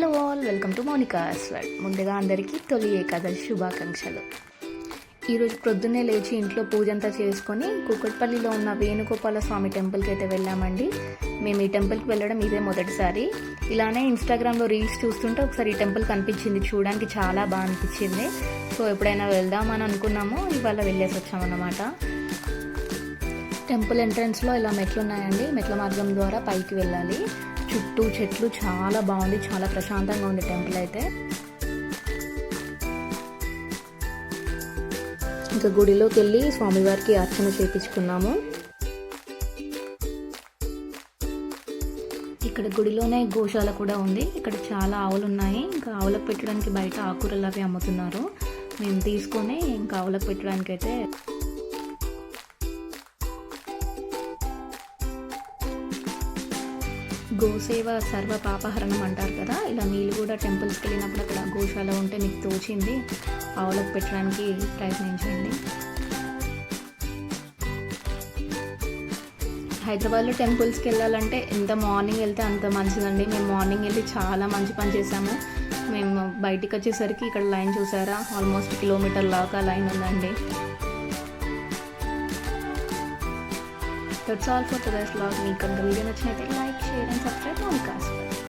Hello all welcome to Mounika అస్వాడ్ ముందుగా అందరికీ తొలి ఏకాదశి శుభాకాంక్షలు. ఈరోజు ప్రొద్దున్నే లేచి ఇంట్లో పూజ అంతా చేసుకొని కుక్కట్పల్లిలో ఉన్న వేణుగోపాల స్వామి టెంపుల్కి అయితే వెళ్ళామండి. మేము ఈ టెంపుల్కి వెళ్ళడం ఇదే మొదటిసారి. ఇలానే ఇన్స్టాగ్రామ్లో రీల్స్ చూస్తుంటే ఒకసారి ఈ టెంపుల్ కనిపించింది చూడడానికి చాలా బాగా అనిపించింది. సో ఎప్పుడైనా వెళ్దామని అనుకున్నాము ఇవాళ వెళ్ళేసి వచ్చామన్నమాట. టెంపుల్ ఎంట్రన్స్లో ఇలా మెట్లు ఉన్నాయండి. మెట్ల మార్గం ద్వారా పైకి వెళ్ళాలి. చుట్టూ చెట్లు చాలా బాగుంది చాలా ప్రశాంతంగా ఉంది టెంపుల్ అయితే. ఇంకా గుడిలోకి వెళ్ళి స్వామివారికి అర్చన చేయించుకున్నాము ఇక్కడ గుడిలోనే గోశాల కూడా ఉంది. ఇక్కడ చాలా ఆవులు ఉన్నాయి. ఇంకా ఆవులకు పెట్టడానికి బయట ఆకుకూరలు అవి అమ్ముతున్నారు. మేము తీసుకొని ఇంకా ఆవులకు పెట్టడానికి అయితే గోసేవ సర్వ పాపహరణం అంటారు కదా. ఇలా మీరు కూడా టెంపుల్స్కి వెళ్ళినప్పుడు అక్కడ గోశాల ఉంటే మీకు తోచింది. ఆవులకు పెట్టడానికి ప్రయత్నించండి. హైదరాబాద్లో టెంపుల్స్కి వెళ్ళాలంటే ఎంత మార్నింగ్ వెళ్తే అంత మంచిదండి. మేము మార్నింగ్ వెళ్ళి చాలా మంచి పని చేసాము మేము బయటికి వచ్చేసరికి ఇక్కడ లైన్ చూసారా? ఆల్మోస్ట్ కిలోమీటర్ లాగా లైన్ ఉందండి. That's all for today's vlog మీకు అంత వీడియో నచ్చినైతే Downcast.